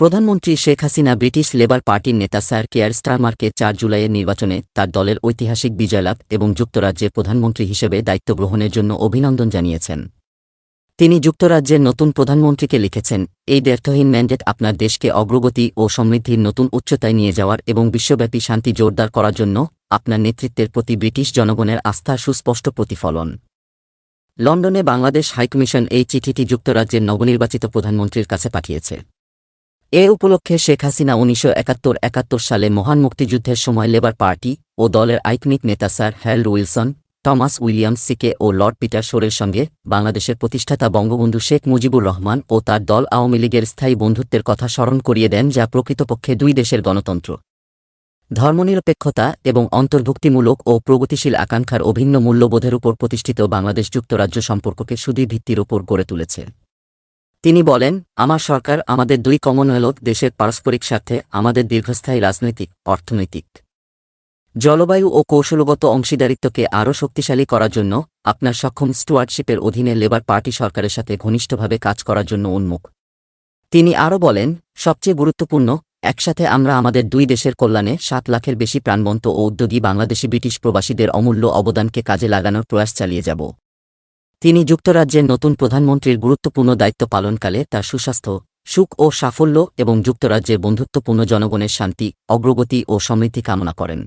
প্রধানমন্ত্রী Sheikh Hasina British labour পার্টির নেতা স্যার কেয়ার স্টারমার্কে চার জুলাইয়ের নির্বাচনে তার দলের ঐতিহাসিক বিজয়লাভ এবং যুক্তরাজ্যের প্রধানমন্ত্রী হিসেবে দায়িত্ব গ্রহণের জন্য অভিনন্দন জানিয়েছেন। তিনি যুক্তরাজ্যের নতুন প্রধানমন্ত্রীকে লিখেছেন, এই ব্যর্থহীন ম্যান্ডেট আপনার দেশকে অগ্রগতি ও সমৃদ্ধির নতুন উচ্চতায় নিয়ে যাওয়ার এবং বিশ্বব্যাপী শান্তি জোরদার করার জন্য আপনার নেতৃত্বের প্রতি ব্রিটিশ জনগণের আস্থার সুস্পষ্ট প্রতিফলন। লন্ডনে বাংলাদেশ হাইকমিশন এই চিঠিটি যুক্তরাজ্যের নবনির্বাচিত প্রধানমন্ত্রীর কাছে পাঠিয়েছে। এ উপলক্ষে শেখ হাসিনা উনিশশো একাত্তর একাত্তর সালে মহান মুক্তিযুদ্ধের সময় লেবার পার্টি ও দলের আইকনিক নেতা sir Hal Wilson Thomas Williams সিকে ও লর্ড পিটার শোরের সঙ্গে বাংলাদেশের প্রতিষ্ঠাতা বঙ্গবন্ধু শেখ মুজিবুর রহমান ও তার দল আওয়ামী লীগের স্থায়ী বন্ধুত্বের কথা স্মরণ করিয়ে দেন যা প্রকৃতপক্ষে দুই দেশের গণতন্ত্র। ধর্মনিরপেক্ষতা এবং অন্তর্ভুক্তিমূলক ও প্রগতিশীল আকাঙ্ক্ষার অভিন্ন মূল্যবোধের উপর প্রতিষ্ঠিত বাংলাদেশ যুক্তরাজ্য সম্পর্ককে সুদী ভিত্তির উপর গড়ে তুলেছে। তিনি বলেন, আমার সরকার আমাদের দুই কমনওয়েলথ দেশের পারস্পরিক স্বার্থে আমাদের দীর্ঘস্থায়ী রাজনৈতিক, অর্থনৈতিক, জলবায়ু ও কৌশলগত অংশীদারিত্বকে আরও শক্তিশালী করার জন্য আপনার সক্ষম স্টুয়ার্ডশিপের অধীনে লেবার পার্টি সরকারের সাথে ঘনিষ্ঠভাবে কাজ করার জন্য উন্মুখ। তিনি আরও বলেন, সবচেয়ে গুরুত্বপূর্ণ, একসাথে আমরা আমাদের দুই দেশের কল্যাণে সাত লাখের বেশি প্রাণবন্ত ও উদ্যোগী বাংলাদেশি ব্রিটিশ প্রবাসীদের অমূল্য অবদানকে কাজে লাগানোর প্রয়াস চালিয়ে যাব। তিনি যুক্তরাজ্যের নতুন প্রধানমন্ত্রীর গুরুত্বপূর্ণ দায়িত্ব পালনকালে তার সুস্বাস্থ্য, সুখ ও সাফল্য এবং যুক্তরাজ্যের বন্ধুত্বপূর্ণ জনগণের শান্তি, অগ্রগতি ও সমৃদ্ধি কামনা করেন।